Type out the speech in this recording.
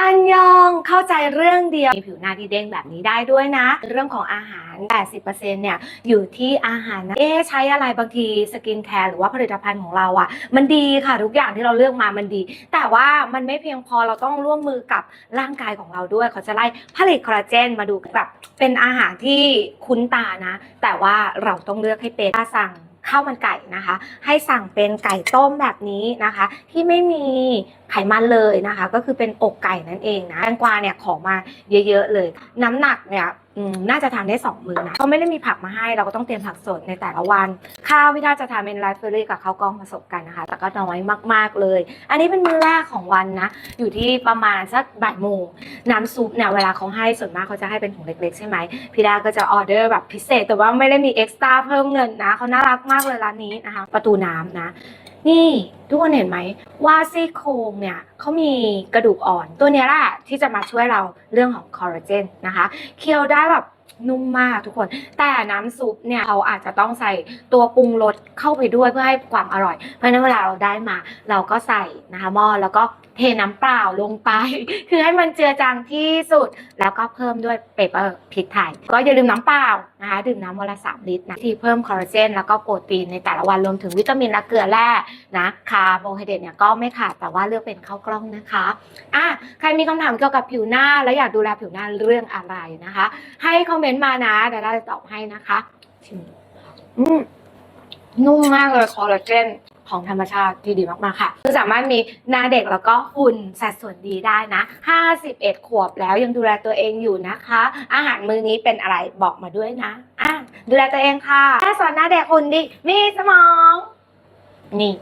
อันยองเข้าใจเรื่องเดียวมีผิวหน้าที่เด้งแบบนี้ได้ด้วยนะ เรื่องของอาหาร 80%เนี่ยอยู่ที่อาหารนะเอ๊ะใช้อะไรบางทีสกินแคร์หรือว่าผลิตภัณฑ์ของเราอะ่ะ มันดีค่ะทุกอย่างที่เราเลือกมามันดี แต่ว่ามันไม่เพียงพอเราต้องร่วมมือกับร่างกายของเราด้วยเขาจะไล่ผลิตคอลลาเจนมาดูแบบเป็นอาหารที่คุ้นตานะ แต่ว่าเราต้องเลือกให้เป็นถ้าสั่ง ข้าวมันไก่นะคะ ให้สั่งเป็นไก่ต้มแบบนี้นะคะ ที่ไม่มีไขมันเลยนะคะ ก็คือเป็นอกไก่นั่นเองนะแตงกวาเนี่ยขอมาเยอะ ๆ เลย น้ำหนักเนี่ย น่าจะทานได้สองมื้อนะเขาไม่ได้มีผักมาให้เราก็ต้องเตรียมผักสดในแต่ละวัน ข้าวพี่ดาจะทานเป็นไรซ์เฟอรี่กับข้าวกล้องผสมกันนะคะ แต่ก็น้อยมากๆเลย อันนี้เป็นมื้อแรกของวันนะ อยู่ที่ประมาณสักบ่ายโมงน้ำซุปเนี่ยเวลาเขาให้ส่วนมากเขาจะให้เป็นถุงเล็กๆใช่ไหมพี่ดาก็จะออเดอร์แบบพิเศษ แต่ว่าไม่ได้มีเอ็กซ์ตร้าเพิ่มเงินนะเขาน่ารักมากเลยร้านนี้นะคะ ประตูน้ำนะ นี่ทุกคนเห็นไหมว่าซี่โครงเนี่ยเขามีกระดูกอ่อนตัวนี้แหละที่จะมาช่วยเราเรื่องของคอลลาเจนนะคะ เคี้ยวได้แบบนุ่มมากทุกคน แต่น้ำซุปเนี่ยเขาอาจจะต้องใส่ตัวปรุงรสเข้าไปด้วยเพื่อให้ความอร่อย เพราะนั้นเวลาเราได้มา เราก็ใส่นะคะหม้อแล้วก็ เทน้ำเปล่าลงไป คือให้มันเจือจางที่สุด แล้วก็เพิ่มด้วยเปเปอร์พริกไทย ก็อย่าลืมน้ำเปล่านะคะดื่มน้ำวันละสามลิตรนะที่เพิ่มคอลลาเจนแล้วก็โปรตีนในแต่ละวันรวมถึงวิตามินและเกลือแร่นะคาร์โบไฮเดรตเนี่ยก็ไม่ขาดแต่ว่าเลือกเป็นข้าวกล้องนะคะอะใครมีคำถามเกี่ยวกับผิวหน้า และอยากดูแลผิวหน้าเรื่องอะไรนะคะ ให้คอมเมนต์มานะเดี๋ยวเราจะตอบให้นะคะอืมนุ่มมากเลยคอลลาเจน ของธรรมชาติที่ดีมากๆค่ะคือสามารถมีหน้าเด็กแล้วก็หุ่นสัดส่วนดีได้นะ 51 ขวบแล้วยังดูแลตัวเองอยู่นะคะ อาหารมื้อนี้เป็นอะไรบอกมาด้วยนะอะดูแลตัวเองค่ะถ้าสอนหน้าเด็กหุ่นดีมีสมอง นี่